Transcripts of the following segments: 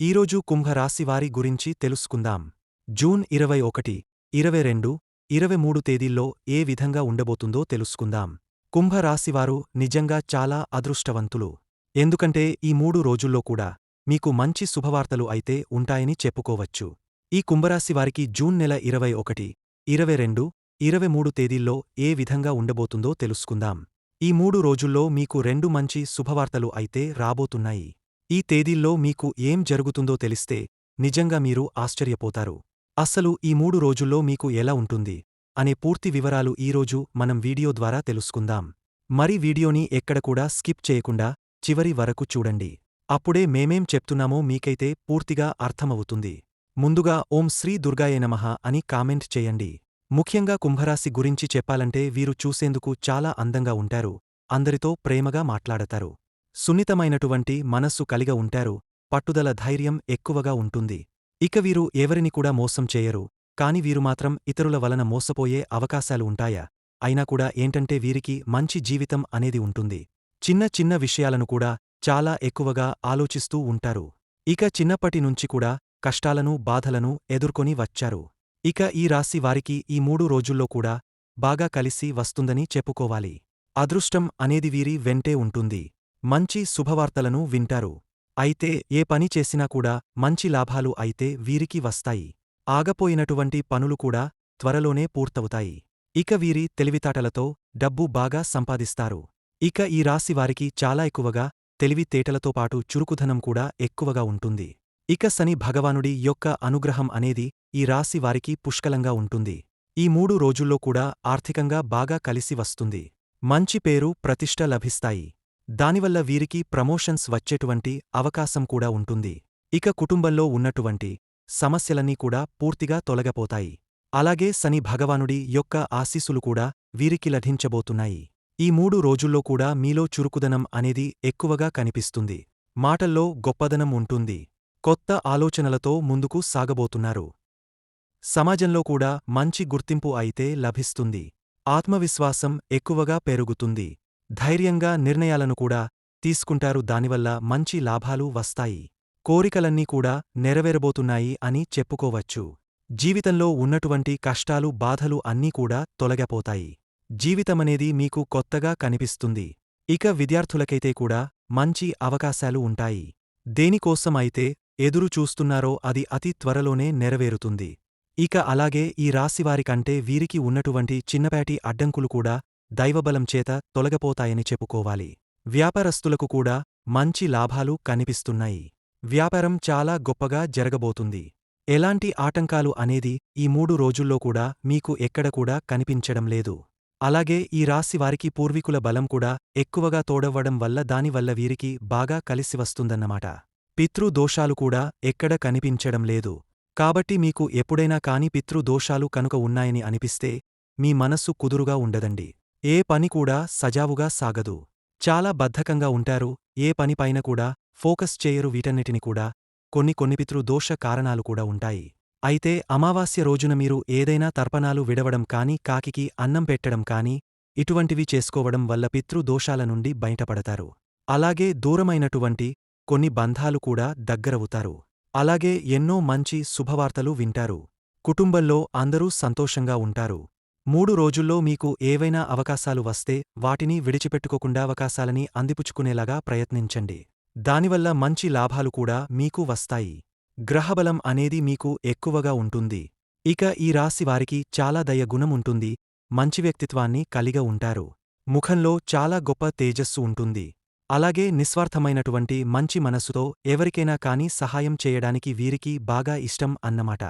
ఈరోజు కుంభరాశివారి గురించి తెలుసుకుందాం. జూన్ ఇరవై ఒకటి ఇరవై రెండు ఇరవై మూడు తేదీల్లో ఏ విధంగా ఉండబోతుందో తెలుసుకుందాం. కుంభరాశివారు నిజంగా చాలా అదృష్టవంతులు. ఎందుకంటే ఈ మూడు రోజుల్లో కూడా మీకు మంచి శుభవార్తలు అయితే ఉంటాయని చెప్పుకోవచ్చు. ఈ కుంభరాశివారికి జూన్ నెల ఇరవై ఒకటి ఇరవై రెండు ఇరవై మూడు తేదీల్లో ఏ విధంగా ఉండబోతుందో తెలుసుకుందాం. ఈ మూడు రోజుల్లో మీకు రెండు మంచి శుభవార్తలు అయితే రాబోతున్నాయి. ఈ తేదీల్లో మీకు ఏం జరుగుతుందో తెలిస్తే నిజంగా మీరు ఆశ్చర్యపోతారు. అస్సలు ఈ మూడు రోజుల్లో మీకు ఎలా ఉంటుంది? అనే పూర్తి వివరాలు ఈరోజు మనం వీడియో ద్వారా తెలుసుకుందాం. మరి వీడియోని ఎక్కడ కూడా స్కిప్ చేయకుండా చివరి వరకు చూడండి. అప్పుడే మేమేం చెప్తున్నామో మీకైతే పూర్తిగా అర్థమవుతుంది. ముందుగా ఓం శ్రీ దుర్గాయ నమః అని కామెంట్ చేయండి. ముఖ్యంగా కుంభరాశి గురించి చెప్పాలంటే వీరు చూసేందుకు చాలా అందంగా ఉంటారు. అందరితో ప్రేమగా మాట్లాడతారు. సున్నితమైనటువంటి మనస్సు కలిగ ఉంటారు పట్టుదల ధైర్యం ఎక్కువగా ఉంటుంది. ఇక వీరు ఎవరిని కూడా మోసం చేయరు కాని వీరు మాత్రం ఇతరుల వలన మోసపోయే అవకాశాలు ఉంటాయా? అయినా కూడా ఏంటంటే వీరికి మంచి జీవితం అనేది ఉంటుంది. చిన్న చిన్న విషయాలను కూడా చాలా ఎక్కువగా ఆలోచిస్తూ ఉంటారు. ఇక చిన్నప్పటి నుంచి కూడా కష్టాలను బాధలను ఎదుర్కొని వచ్చారు. ఇక ఈ రాశి వారికి ఈ మూడు రోజుల్లో కూడా బాగా కలిసి వస్తుందని చెప్పుకోవాలి. అదృష్టం అనేది వీరి వెంటే ఉంటుంది. మంచి శుభవార్తలను వింటారు. అయితే ఏ పని చేసినా కూడా మంచి లాభాలు అయితే వీరికి వస్తాయి. ఆగపోయినటువంటి పనులు కూడా త్వరలోనే పూర్తవుతాయి. ఇక వీరి తెలివితాటలతో డబ్బు బాగా సంపాదిస్తారు. ఇక ఈ రాశి వారికి చాలా ఎక్కువగా తెలివితేటలతో పాటు చురుకుధనం కూడా ఎక్కువగా ఉంటుంది. ఇక శని భగవానుడి యొక్క అనుగ్రహం అనేది ఈ రాశి వారికి పుష్కలంగా ఉంటుంది. ఈ మూడు రోజుల్లో కూడా ఆర్థికంగా బాగా కలిసి వస్తుంది. మంచి పేరు ప్రతిష్ట లభిస్తాయి. దానివల్ల వీరికి ప్రమోషన్స్ వచ్చేటువంటి అవకాశం కూడా ఉంటుంది. ఇక కుటుంబంలో ఉన్నటువంటి సమస్యలన్నీ కూడా పూర్తిగా తొలగపోతాయి. అలాగే శని భగవానుడి యొక్క ఆశీస్సులు కూడా వీరికి లభించబోతున్నాయి. ఈ మూడు రోజుల్లో కూడా మీలో చురుకుదనం అనేది ఎక్కువగా కనిపిస్తుంది. మాటల్లో గొప్పదనం ఉంటుంది. కొత్త ఆలోచనలతో ముందుకు సాగబోతున్నారు. సమాజంలో కూడా మంచి గుర్తింపు అయితే లభిస్తుంది. ఆత్మవిశ్వాసం ఎక్కువగా పెరుగుతుంది. ధైర్యంగా నిర్ణయాలను కూడా తీసుకుంటారు. దానివల్ల మంచి లాభాలు వస్తాయి. కోరికలన్నీ కూడా నెరవేరబోతున్నాయి అని చెప్పుకోవచ్చు. జీవితంలో ఉన్నటువంటి కష్టాలు బాధలు అన్నీ కూడా తొలగపోతాయి. జీవితమనేది మీకు కొత్తగా కనిపిస్తుంది. ఇక విద్యార్థులకైతే కూడా మంచి అవకాశాలు ఉంటాయి. దేనికోసం అయితే ఎదురు చూస్తున్నారో అది అతి త్వరలోనే నెరవేరుతుంది. ఇక అలాగే ఈ రాశివారికంటే వీరికి ఉన్నటువంటి చిన్నపాటి అడ్డంకులు కూడా దైవబలం చేత తొలగపోతాయని చెప్పుకోవాలి. వ్యాపారస్తులకు కూడా మంచి లాభాలు కనిపిస్తున్నాయి. వ్యాపారం చాలా గొప్పగా జరగబోతుంది. ఎలాంటి ఆటంకాలు అనేది ఈ మూడు రోజుల్లో కూడా మీకు ఎక్కడ కూడా కనిపించడం లేదు. అలాగే ఈ రాశి వారికి పూర్వీకుల బలం కూడా ఎక్కువగా తోడవ్వడం వల్ల దానివల్ల వీరికి బాగా కలిసి వస్తుందన్నమాట. పితృ దోషాలు కూడా ఎక్కడ కనిపించడం లేదు. కాబట్టి మీకు ఎప్పుడైనా కాని పితృ దోషాలు కనుక ఉన్నాయని అనిపిస్తే మీ మనస్సు కుదురుగా ఉండదండి. ఏ పని కూడా సజావుగా సాగదు. చాలా బద్ధకంగా ఉంటారు. ఏ పనిపైన కూడా ఫోకస్ చేయరు. వీటన్నిటిని కూడా కొన్ని కొన్ని పితృ దోష కారణాలు కూడా ఉంటాయి. అయితే అమావాస్య రోజున మీరు ఏదైనా తర్పణాలు విడవడం కాని కాకికి అన్నం పెట్టడం కాని ఇటువంటివి చేసుకోవడం వల్ల పితృ దోషాల నుండి బయటపడతారు. అలాగే దూరమైనటువంటి కొన్ని బంధాలు కూడా దగ్గరవుతారు. అలాగే ఎన్నో మంచి శుభవార్తలు వింటారు. కుటుంబంలో అందరూ సంతోషంగా ఉంటారు. మూడు రోజుల్లో మీకు ఏవైనా అవకాశాలు వస్తే వాటిని విడిచిపెట్టుకోకుండా అవకాశాలని అందిపుచ్చుకునేలాగా ప్రయత్నించండి. దానివల్ల మంచి లాభాలు కూడా మీకు వస్తాయి. గ్రహబలం అనేది మీకు ఎక్కువగా ఉంటుంది. ఇక ఈ రాశి వారికి చాలా దయ గుణం ఉంటుంది. మంచి వ్యక్తిత్వాన్ని కలిగ ఉంటారు. ముఖంలో చాలా గొప్ప తేజస్సు ఉంటుంది. అలాగే నిస్వార్థమైనటువంటి మంచి మనస్సుతో ఎవరికైనా కాని సహాయం చేయడానికి వీరికి బాగా ఇష్టం అన్నమాట.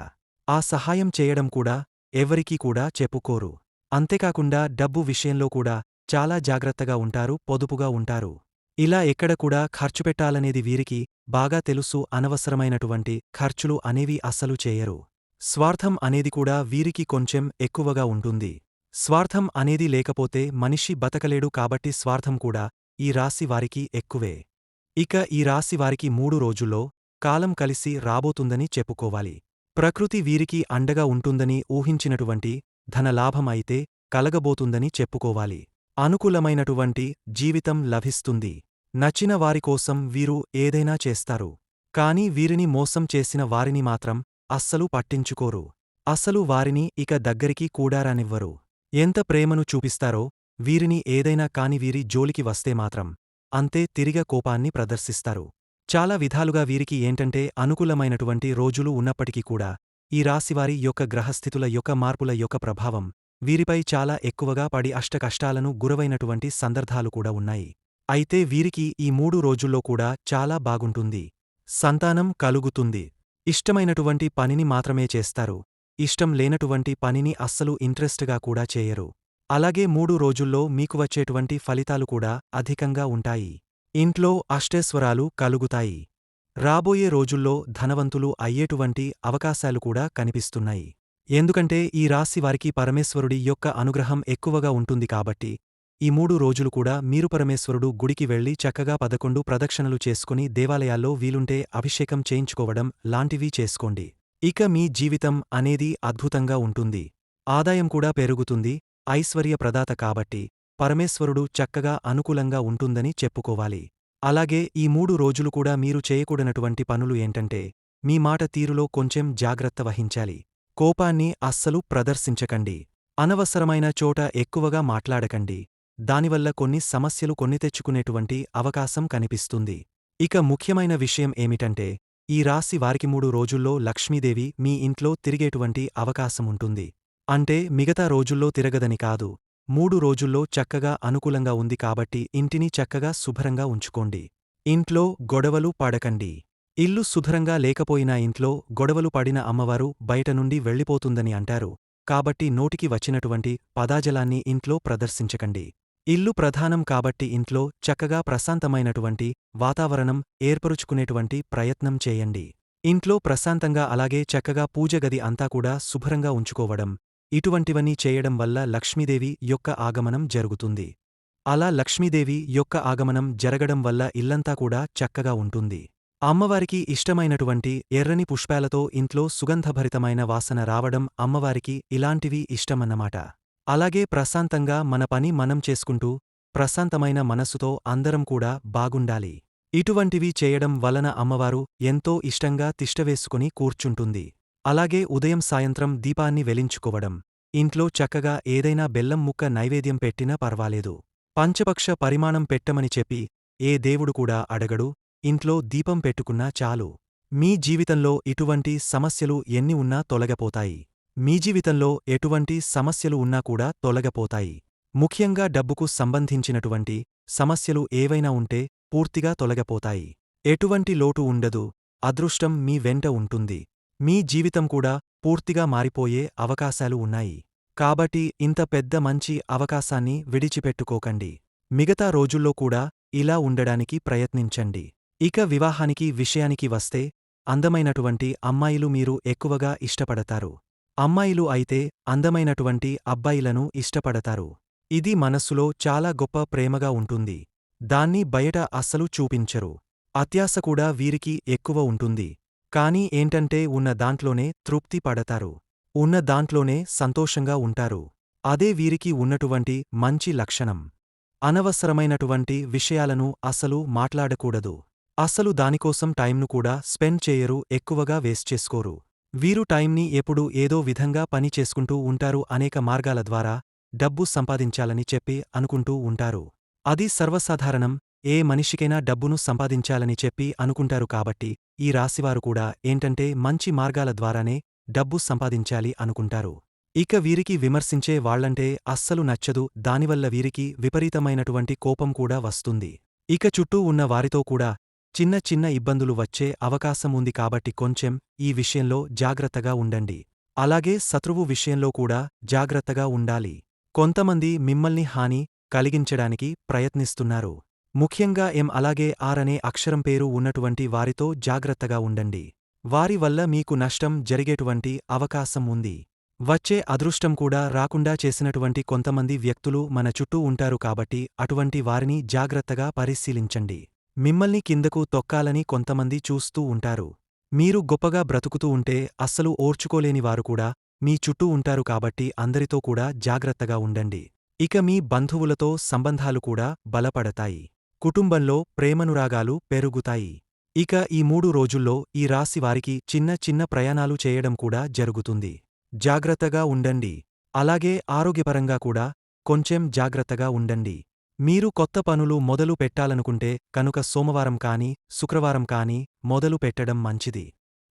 ఆ సహాయం చేయడం కూడా ఎవరికీ కూడా చెప్పుకోరు. అంతేకాకుండా డబ్బు విషయంలో కూడా చాలా జాగ్రత్తగా ఉంటారు పొదుపుగా ఉంటారు. ఇలా ఎక్కడ కూడా ఖర్చు పెట్టాలనేది వీరికి బాగా తెలుసు అనవసరమైనటువంటి ఖర్చులు అనేవి అస్సలు చేయరు. స్వార్థం అనేది కూడా వీరికి కొంచెం ఎక్కువగా ఉంటుంది. స్వార్థం అనేది లేకపోతే మనిషి బతకలేడు కాబట్టి స్వార్థం కూడా ఈ రాశి వారికి ఎక్కువే. ఇక ఈ రాశి వారికి మూడు రోజుల్లో కాలం కలిసి రాబోతుందని చెప్పుకోవాలి. ప్రకృతి వీరికి అండగా ఉంటుందని ఊహించినటువంటి ధనలాభం అయితే కలగబోతుందని చెప్పుకోవాలి. అనుకూలమైనటువంటి జీవితం లభిస్తుంది. నచ్చిన వారికోసం వీరు ఏదైనా చేస్తారు. కాని వీరిని మోసం చేసిన వారిని మాత్రం అస్సలు పట్టించుకోరు. అసలు వారిని ఇక దగ్గరికి కూడారానివ్వరు. ఎంత ప్రేమను చూపిస్తారో వీరిని ఏదైనా కాని వీరి జోలికి వస్తే మాత్రం అంతే తిరిగ కోపాన్ని ప్రదర్శిస్తారు. చాలా విధాలుగా వీరికి ఏంటంటే అనుకూలమైనటువంటి రోజులు ఉన్నప్పటికీ కూడా ఈ రాశివారి యొక్క గ్రహస్థితుల యొక్క మార్పుల యొక్క ప్రభావం వీరిపై చాలా ఎక్కువగా పడి అష్టకష్టాలను గురవైనటువంటి సందర్భాలు కూడా ఉన్నాయి. అయితే వీరికి ఈ మూడు రోజుల్లో కూడా చాలా బాగుంటుంది. సంతానం కలుగుతుంది. ఇష్టమైనటువంటి పనిని మాత్రమే చేస్తారు. ఇష్టం లేనటువంటి పనిని అస్సలు ఇంట్రెస్ట్గా కూడా చేయరు. అలాగే మూడు రోజుల్లో మీకు వచ్చేటువంటి ఫలితాలు కూడా అధికంగా ఉంటాయి. ఇంట్లో అష్టేశ్వరాలు కలుగుతాయి. రాబోయే రోజుల్లో ధనవంతులు అయ్యేటువంటి అవకాశాలు కూడా కనిపిస్తున్నాయి. ఎందుకంటే ఈ రాశి వారికి పరమేశ్వరుడి యొక్క అనుగ్రహం ఎక్కువగా ఉంటుంది కాబట్టి ఈ మూడు రోజులు కూడా మీరు పరమేశ్వరుడు గుడికి వెళ్ళి చక్కగా పదకొండు ప్రదక్షిణలు చేసుకుని దేవాలయాల్లో వీలుంటే అభిషేకం చేయించుకోవడం లాంటివి చేసుకోండి. ఇక మీ జీవితం అనేది అద్భుతంగా ఉంటుంది. ఆదాయం కూడా పెరుగుతుంది. ఐశ్వర్య ప్రదాత కాబట్టి పరమేశ్వరుడు చక్కగా అనుకూలంగా ఉంటుందని చెప్పుకోవాలి. అలాగే ఈ మూడు రోజులు కూడా మీరు చేయకూడనటువంటి పనులు ఏంటంటే మీ మాట తీరులో కొంచెం జాగ్రత్త వహించాలి. కోపాన్ని అస్సలు ప్రదర్శించకండి. అనవసరమైన చోట ఎక్కువగా మాట్లాడకండి. దానివల్ల కొన్ని సమస్యలు కొన్ని తెచ్చుకునేటువంటి అవకాశం కనిపిస్తుంది. ఇక ముఖ్యమైన విషయం ఏమిటంటే ఈ రాశి వారికి మూడు రోజుల్లో లక్ష్మీదేవి మీ ఇంట్లో తిరిగేటువంటి అవకాశముంటుంది అంటే మిగతా రోజుల్లో తిరగదని కాదు. మూడు రోజుల్లో చక్కగా అనుకూలంగా ఉంది కాబట్టి ఇంటిని చక్కగా శుభ్రంగా ఉంచుకోండి. ఇంట్లో గొడవలు పడకండి. ఇల్లు సుధరంగా లేకపోయినా ఇంట్లో గొడవలు పడిన అమ్మవారు బయట నుండి వెళ్ళిపోతుందని అంటారు. కాబట్టి నోటికి వచ్చినటువంటి పదాజలాన్ని ఇంట్లో ప్రదర్శించకండి. ఇల్లు ప్రధానం కాబట్టి ఇంట్లో చక్కగా ప్రశాంతమైనటువంటి వాతావరణం ఏర్పరుచుకునేటువంటి ప్రయత్నం చేయండి. ఇంట్లో ప్రశాంతంగా అలాగే చక్కగా పూజగది అంతా కూడా శుభ్రంగా ఉంచుకోవడం ఇటువంటివన్నీ చేయడం వల్ల లక్ష్మీదేవి యొక్క ఆగమనం జరుగుతుంది. అలా లక్ష్మీదేవి యొక్క ఆగమనం జరగడం వల్ల ఇల్లంతా కూడా చక్కగా ఉంటుంది. అమ్మవారికి ఇష్టమైనటువంటి ఎర్రని పుష్పాలతో ఇంట్లో సుగంధభరితమైన వాసన రావడం అమ్మవారికి ఇలాంటివి ఇష్టమన్నమాట. అలాగే ప్రశాంతంగా మన పని మనం చేసుకుంటూ ప్రశాంతమైన మనస్సుతో అందరం కూడా బాగుండాలి. ఇటువంటివి చేయడం వలన అమ్మవారు ఎంతో ఇష్టంగా తిష్టవేసుకుని కూర్చుంటుంది. అలాగే ఉదయం సాయంత్రం దీపాన్ని వెలించుకోవడం. ఇంట్లో చక్కగా ఏదైనా బెల్లం ముక్క నైవేద్యం పెట్టినా పర్వాలేదు. పంచపక్ష పరిమాణం పెట్టమని చెప్పి ఏ దేవుడు కూడా అడగడు ఇంట్లో దీపం పెట్టుకున్నా చాలు. మీ జీవితంలో ఇటువంటి సమస్యలు ఎన్ని ఉన్నా తొలగపోతాయి. మీ జీవితంలో ఎటువంటి సమస్యలు ఉన్నా కూడా తొలగపోతాయి. ముఖ్యంగా డబ్బుకు సంబంధించినటువంటి సమస్యలు ఏవైనా ఉంటే పూర్తిగా తొలగపోతాయి. ఎటువంటి లోటు ఉండదు అదృష్టం మీ వెంట ఉంటుంది. మీ జీవితం కూడా పూర్తిగా మారిపోయే అవకాశాలు ఉన్నాయి. కాబట్టి ఇంత పెద్ద మంచి అవకాశాన్ని విడిచిపెట్టుకోకండి. మిగతా రోజుల్లో కూడా ఇలా ఉండడానికి ప్రయత్నించండి. ఇక వివాహానికి విషయానికి వస్తే అందమైనటువంటి అమ్మాయిలు మీరు ఎక్కువగా ఇష్టపడతారు. అమ్మాయిలు అయితే అందమైనటువంటి అబ్బాయిలను ఇష్టపడతారు. ఇది మనస్సులో చాలా గొప్ప ప్రేమగా ఉంటుంది. దాన్ని బయట అస్సలు చూపించరు. అత్యాశ కూడా వీరికి ఎక్కువ ఉంటుంది. కానీ ఏంటంటే ఉన్న దాంట్లోనే తృప్తి పడతారు. ఉన్న దాంట్లోనే సంతోషంగా ఉంటారు. అదే వీరికి ఉన్నటువంటి మంచి లక్షణం. అనవసరమైనటువంటి విషయాలను అసలు మాట్లాడకూడదు. అసలు దానికోసం టైంను కూడా స్పెండ్ చేయరు ఎక్కువగా వేస్ట్ చేసుకోరు. వీరు టైంని ఎప్పుడు ఏదో విధంగా పని చేసుకుంటూ ఉంటారు అనేక మార్గాల ద్వారా డబ్బు సంపాదించాలని చెప్పి అనుకుంటూ ఉంటారు. అది సర్వసాధారణం ఏ మనిషికైనా డబ్బును సంపాదించాలని చెప్పి అనుకుంటారు కాబట్టి ఈ రాశివారు కూడా ఏంటంటే మంచి మార్గాల ద్వారానే డబ్బు సంపాదించాలి అనుకుంటారు. ఇక వీరికి విమర్శించే వాళ్ళంటే అస్సలు నచ్చదు దానివల్ల వీరికి విపరీతమైనటువంటి కోపం కూడా వస్తుంది. ఇక చుట్టూ ఉన్న వారితో కూడా చిన్న చిన్న ఇబ్బందులు వచ్చే అవకాశం ఉంది కాబట్టి కొంచెం ఈ విషయంలో జాగ్రత్తగా ఉండండి. అలాగే శత్రువు విషయంలో కూడా జాగ్రత్తగా ఉండాలి. కొంతమంది మిమ్మల్ని హాని కలిగించడానికి ప్రయత్నిస్తున్నారు. ముఖ్యంగా ఎం అలాగే ఆర్ అనే అక్షరం పేరు ఉన్నటువంటి వారితో జాగ్రత్తగా ఉండండి. వారి వల్ల మీకు నష్టం జరిగేటువంటి అవకాశం ఉంది. వచ్చే అదృష్టం కూడా రాకుండా చేసినటువంటి కొంతమంది వ్యక్తులు మన చుట్టూ ఉంటారు కాబట్టి అటువంటి వారిని జాగ్రత్తగా పరిశీలించండి. మిమ్మల్ని కిందకు తొక్కాలని కొంతమంది చూస్తూ ఉంటారు. మీరు గొప్పగా బ్రతుకుతూ ఉంటే అస్సలు ఓర్చుకోలేని వారు కూడా మీ చుట్టూ ఉంటారు కాబట్టి అందరితో కూడా జాగ్రత్తగా ఉండండి. ఇక మీ బంధువులతో సంబంధాలు కూడా బలపడతాయి. కుటుంబంలో ప్రేమనురాగాలు పెరుగుతాయి. ఇక ఈ మూడు రోజుల్లో ఈ రాశి వారికి చిన్న చిన్న ప్రయాణాలు చేయడం కూడా జరుగుతుంది. జాగ్రత్తగా ఉండండి. అలాగే ఆరోగ్యపరంగా కూడా కొంచెం జాగ్రత్తగా ఉండండి. మీరు కొత్త పనులు మొదలు పెట్టాలనుకుంటే కనుక సోమవారం కాని శుక్రవారం కాని మొదలు పెట్టడం మంచిది.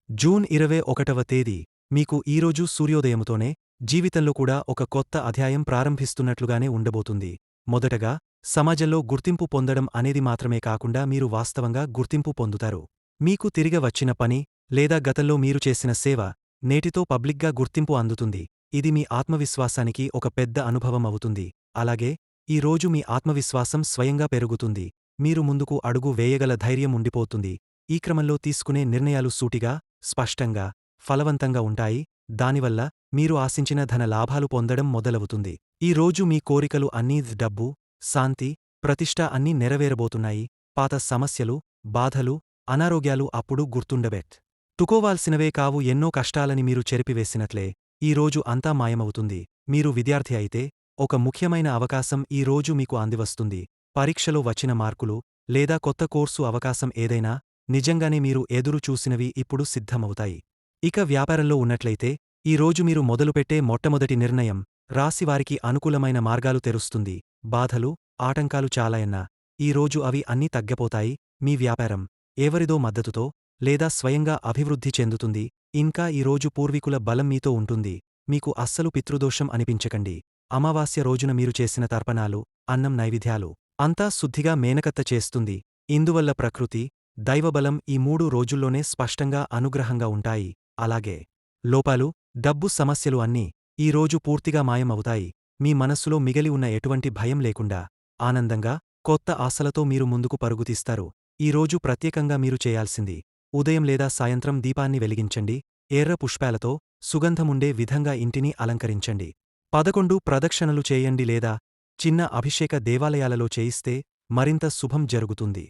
జూన్ ఇరవై ఒకటవ తేదీ. మీకు ఈరోజు సూర్యోదయముతోనే జీవితంలో కూడా ఒక కొత్త అధ్యాయం ప్రారంభిస్తున్నట్లుగానే ఉండబోతుంది. మొదటగా సమాజంలో గుర్తింపు పొందడం అనేది మాత్రమే కాకుండా మీరు వాస్తవంగా గుర్తింపు పొందుతారు. మీకు తిరిగి వచ్చిన పని లేదా గతంలో మీరు చేసిన సేవ నేటితో పబ్లిక్గా గుర్తింపు అందుతుంది. ఇది మీ ఆత్మవిశ్వాసానికి ఒక పెద్ద అనుభవం అవుతుంది. అలాగే ఈ రోజు మీ ఆత్మవిశ్వాసం స్వయంగా పెరుగుతుంది. మీరు ముందుకు అడుగు వేయగల ధైర్యం ఉండిపోతుంది. ఈ క్రమంలో తీసుకునే నిర్ణయాలు సూటిగా స్పష్టంగా ఫలవంతంగా ఉంటాయి. దానివల్ల మీరు ఆశించిన ధన లాభాలు పొందడం మొదలవుతుంది. ఈ రోజు మీ కోరికలు అన్నీ డబ్బు శాంతి ప్రతిష్ట అన్నీ నెరవేరబోతున్నాయి. పాత సమస్యలు బాధలు అనారోగ్యాలు అప్పుడు గుర్తుండబెట్. తుకోవాల్సినవే కావు ఎన్నో కష్టాలని మీరు చెరిపివేసినట్లే. ఈ రోజు అంతా మాయమవుతుంది. మీరు విద్యార్థి అయితే ఒక ముఖ్యమైన అవకాశం ఈ రోజు మీకు అందివస్తుంది. పరీక్షలో వచ్చిన మార్కులు లేదా కొత్త కోర్సు అవకాశం ఏదైనా నిజంగానే మీరు ఎదురు చూసినవి ఇప్పుడు సిద్ధమవుతాయి. ఇక వ్యాపారంలో ఉన్నట్లయితే ఈ రోజు మీరు మొదలుపెట్టే మొట్టమొదటి నిర్ణయం రాశివారికి అనుకూలమైన మార్గాలు తెరుస్తుంది. బాధలు ఆటంకాలు చాలాయన్నా ఈరోజు అవి అన్నీ తగ్గపోతాయి మీ వ్యాపారం ఎవరిదో మద్దతుతో లేదా స్వయంగా అభివృద్ధి చెందుతుంది ఇంకా ఈరోజు పూర్వీకుల బలం మీతో ఉంటుంది మీకు అస్సలు పితృదోషం అనిపించకండి. అమావాస్య రోజున మీరు చేసిన తర్పణాలు అన్నం నైవేద్యాలు అంతా శుద్ధిగా మేనకత్త చేస్తుంది ఇందువల్ల ప్రకృతి దైవబలం ఈ మూడు రోజుల్లోనే స్పష్టంగా అనుగ్రహంగా ఉంటాయి. అలాగే లోపాలు డబ్బు సమస్యలు అన్నీ ఈరోజు పూర్తిగా మాయమవుతాయి. మీ మనస్సులో మిగిలి ఉన్న ఎటువంటి భయం లేకుండా ఆనందంగా కొత్త ఆశలతో మీరు ముందుకు పరుగుతీస్తారు ఈరోజు ప్రత్యేకంగా మీరు చేయాల్సింది ఉదయం లేదా సాయంత్రం దీపాన్ని వెలిగించండి ఎర్ర పుష్పాలతో సుగంధముండే విధంగా ఇంటిని అలంకరించండి. పదకొండు ప్రదక్షిణలు చేయండి లేదా చిన్న అభిషేక దేవాలయాలలో చేయిస్తే మరింత శుభం జరుగుతుంది.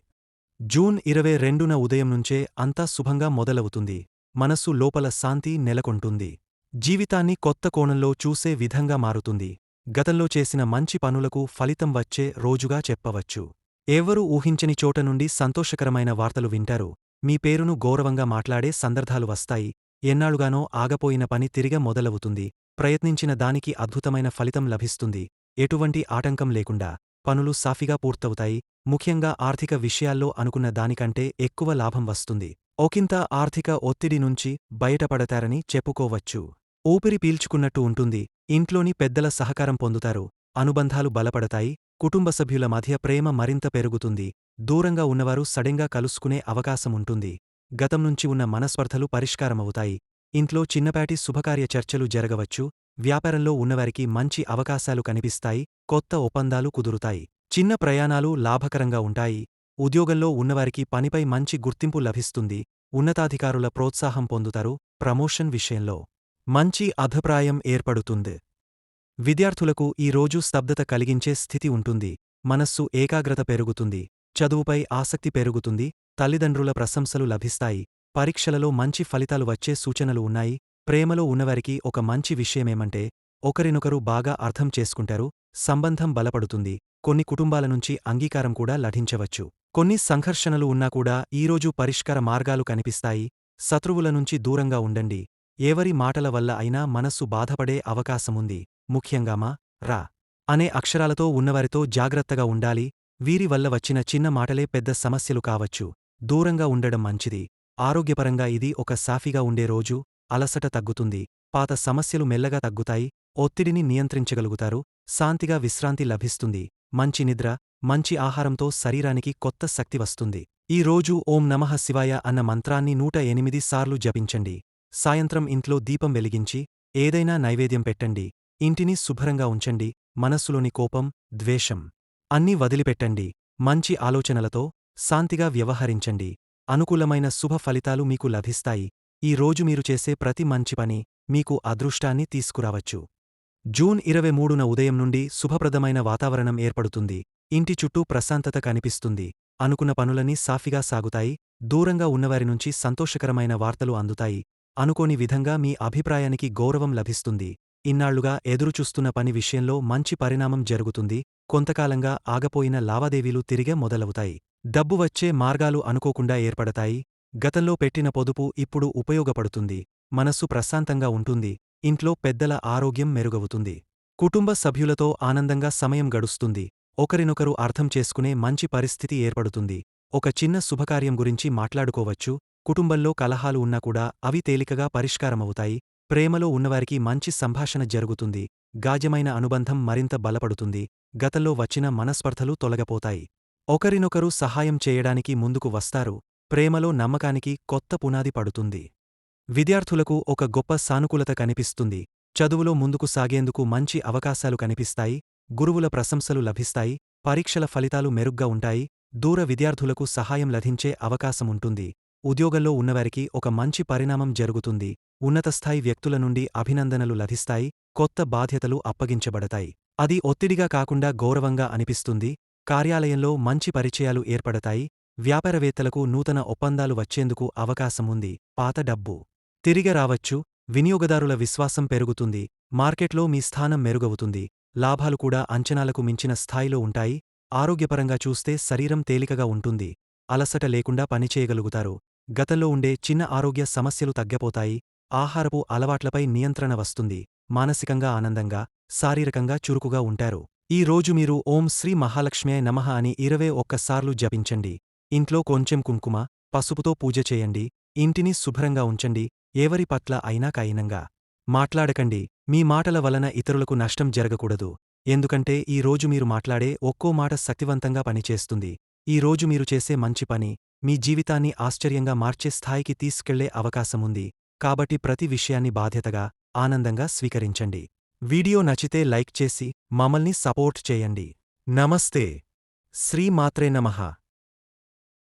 జూన్ ఇరవై రెండున ఉదయం నుంచే అంతా శుభంగా మొదలవుతుంది. మనస్సు లోపల శాంతి నెలకొంటుంది. జీవితాన్ని కొత్త కోణంలో చూసే విధంగా మారుతుంది. గతంలో చేసిన మంచి పనులకు ఫలితం వచ్చే రోజుగా చెప్పవచ్చు. ఎవ్వరూ ఊహించని చోట నుండి సంతోషకరమైన వార్తలు వింటారు. మీ పేరును గౌరవంగా మాట్లాడే సందర్భాలు వస్తాయి. ఎన్నాళ్ళుగానో ఆగపోయిన పని తిరిగ మొదలవుతుంది. ప్రయత్నించిన దానికి అద్భుతమైన ఫలితం లభిస్తుంది. ఎటువంటి ఆటంకం లేకుండా పనులు సాఫీగా పూర్తవుతాయి. ముఖ్యంగా ఆర్థిక విషయాల్లో అనుకున్న దానికంటే ఎక్కువ లాభం వస్తుంది. ఒకింత ఆర్థిక ఒత్తిడి నుంచి బయటపడతారని చెప్పుకోవచ్చు. ఊపిరి పీల్చుకున్నట్టు ఉంటుంది. ఇంట్లోని పెద్దల సహకారం పొందుతారు అనుబంధాలు బలపడతాయి కుటుంబ సభ్యుల మధ్య ప్రేమ మరింత పెరుగుతుంది దూరంగా ఉన్నవారు సడెంగా కలుసుకునే అవకాశముంటుంది గతం నుంచి ఉన్న మనస్పర్ధలు పరిష్కారమవుతాయి ఇంట్లో చిన్నపాటి శుభకార్య చర్చలు జరగవచ్చు వ్యాపారంలో ఉన్నవారికి మంచి అవకాశాలు కనిపిస్తాయి కొత్త ఒప్పందాలు కుదురుతాయి చిన్న ప్రయాణాలు లాభకరంగా ఉంటాయి ఉద్యోగంలో ఉన్నవారికి పనిపై మంచి గుర్తింపు లభిస్తుంది ఉన్నతాధికారుల ప్రోత్సాహం పొందుతారు ప్రమోషన్ విషయంలో. మంచి అభిప్రాయం ఏర్పడుతుంది. విద్యార్థులకు ఈ రోజు స్తబ్దత కలిగించే స్థితి ఉంటుంది. మనస్సు ఏకాగ్రత పెరుగుతుంది. చదువుపై ఆసక్తి పెరుగుతుంది. తల్లిదండ్రుల ప్రశంసలు లభిస్తాయి. పరీక్షలలో మంచి ఫలితాలు వచ్చే సూచనలు ఉన్నాయి. ప్రేమలో ఉన్నవారికి ఒక మంచి విషయమేమంటే ఒకరినొకరు బాగా అర్థం చేసుకుంటారు సంబంధం బలపడుతుంది. కొన్ని కుటుంబాల నుంచి అంగీకారం కూడా లభించవచ్చు. కొన్ని సంఘర్షణలు ఉన్నా కూడా ఈరోజు పరిష్కార మార్గాలు కనిపిస్తాయి. శత్రువుల నుంచి దూరంగా ఉండండి. ఎవరి మాటల వల్ల అయినా మనస్సు బాధపడే అవకాశముంది. ముఖ్యంగా మా రా అనే అక్షరాలతో ఉన్నవారితో జాగ్రత్తగా ఉండాలి. వీరి వల్ల వచ్చిన చిన్న మాటలే పెద్ద సమస్యలు కావచ్చు. దూరంగా ఉండడం మంచిది. ఆరోగ్యపరంగా ఇది ఒక సాఫీగా ఉండే రోజు. అలసట తగ్గుతుంది. పాత సమస్యలు మెల్లగా తగ్గుతాయి. ఒత్తిడిని నియంత్రించగలుగుతారు. శాంతిగా విశ్రాంతి లభిస్తుంది. మంచి నిద్ర మంచి ఆహారంతో శరీరానికి కొత్త శక్తి వస్తుంది. ఈ రోజు ఓం నమః శివాయ అన్న మంత్రాన్ని నూట ఎనిమిది సార్లు జపించండి. సాయంత్రం ఇంట్లో దీపం వెలిగించి ఏదైనా నైవేద్యం పెట్టండి. ఇంటిని శుభ్రంగా ఉంచండి. మనస్సులోని కోపం ద్వేషం అన్నీ వదిలిపెట్టండి. మంచి ఆలోచనలతో శాంతిగా వ్యవహరించండి. అనుకూలమైన శుభ ఫలితాలు మీకు లభిస్తాయి. ఈ రోజు మీరు చేసే ప్రతి మంచి పని మీకు అదృష్టాన్ని తీసుకురావచ్చు. జూన్ ఇరవై మూడున ఉదయం నుండి శుభప్రదమైన వాతావరణం ఏర్పడుతుంది. ఇంటి చుట్టూ ప్రశాంతత కనిపిస్తుంది. అనుకున్న పనులన్నీ సాఫీగా సాగుతాయి. దూరంగా ఉన్నవారి నుంచి సంతోషకరమైన వార్తలు అందుతాయి. అనుకోని విధంగా మీ అభిప్రాయానికి గౌరవం లభిస్తుంది. ఇన్నాళ్ళుగా ఎదురుచూస్తున్న పని విషయంలో మంచి పరిణామం జరుగుతుంది. కొంతకాలంగా ఆగపోయిన లావాదేవీలు తిరిగే మొదలవుతాయి. డబ్బు వచ్చే మార్గాలు అనుకోకుండా ఏర్పడతాయి. గతంలో పెట్టిన పొదుపు ఇప్పుడు ఉపయోగపడుతుంది. మనస్సు ప్రశాంతంగా ఉంటుంది. ఇంట్లో పెద్దల ఆరోగ్యం మెరుగవుతుంది. కుటుంబ సభ్యులతో ఆనందంగా సమయం గడుస్తుంది. ఒకరినొకరు అర్థం చేసుకునే మంచి పరిస్థితి ఏర్పడుతుంది. ఒక చిన్న శుభకార్యం గురించి మాట్లాడుకోవచ్చు. కుటుంబంలో కలహాలు ఉన్నా కూడా అవి తేలికగా పరిష్కారమవుతాయి. ప్రేమలో ఉన్నవారికి మంచి సంభాషణ జరుగుతుంది. గాజమైన అనుబంధం మరింత బలపడుతుంది. గతంలో వచ్చిన మనస్పర్ధలు తొలగపోతాయి. ఒకరినొకరు సహాయం చేయడానికి ముందుకు వస్తారు. ప్రేమలో నమ్మకానికి కొత్త పునాది పడుతుంది. విద్యార్థులకు ఒక గొప్ప సానుకూలత కనిపిస్తుంది. చదువులో ముందుకు సాగేందుకు మంచి అవకాశాలు కనిపిస్తాయి. గురువుల ప్రశంసలు లభిస్తాయి. పరీక్షల ఫలితాలు మెరుగ్గా ఉంటాయి. దూర విద్యార్థులకు సహాయం లభించే అవకాశముంటుంది ఉద్యోగంలో ఉన్నవారికి ఒక మంచి పరిణామం జరుగుతుంది. ఉన్నతస్థాయి వ్యక్తుల నుండి అభినందనలు లభిస్తాయి. కొత్త బాధ్యతలు అప్పగించబడతాయి. అది ఒత్తిడిగా కాకుండా గౌరవంగా అనిపిస్తుంది. కార్యాలయంలో మంచి పరిచయాలు ఏర్పడతాయి. వ్యాపారవేత్తలకు నూతన ఒప్పందాలు వచ్చేందుకు అవకాశముంది. పాత డబ్బు తిరిగి రావచ్చు. వినియోగదారుల విశ్వాసం పెరుగుతుంది. మార్కెట్లో మీ స్థానం మెరుగవుతుంది. లాభాలు కూడా అంచనాలకు మించిన స్థాయిలో ఉంటాయి. ఆరోగ్యపరంగా చూస్తే శరీరం తేలికగా ఉంటుంది. అలసట లేకుండా పనిచేయగలుగుతారు గతంలో ఉండే చిన్న ఆరోగ్య సమస్యలు తగ్గపోతాయి ఆహారపు అలవాట్లపై నియంత్రణ వస్తుంది మానసికంగా ఆనందంగా శారీరకంగా చురుకుగా ఉంటారు. ఈ రోజు మీరు ఓం శ్రీ మహాలక్ష్మే నమః అని ఇరవై ఒక్కసార్లు జపించండి. ఇంట్లో కొంచెం కుంకుమ పసుపుతో పూజ చేయండి ఇంటిని శుభ్రంగా ఉంచండి ఎవరి పట్ల అయినా కయినంగా మాట్లాడకండి మీ మాటల వలన ఇతరులకు నష్టం జరగకూడదు. ఎందుకంటే ఈ రోజు మీరు మాట్లాడే ఒక్కో మాట శక్తివంతంగా పనిచేస్తుంది. ఈ రోజు మీరు చేసే మంచి పని మీ జీవితాన్ని ఆశ్చర్యంగా మార్చే స్థాయికి తీసుకెళ్ళే అవకాశముంది. కాబట్టి ప్రతి విషయాన్ని బాధ్యతగా ఆనందంగా స్వీకరించండి. వీడియో నచ్చితే లైక్ చేసి మమ్మల్ని సపోర్ట్ చేయండి. నమస్తే. శ్రీమాత్రే నమః.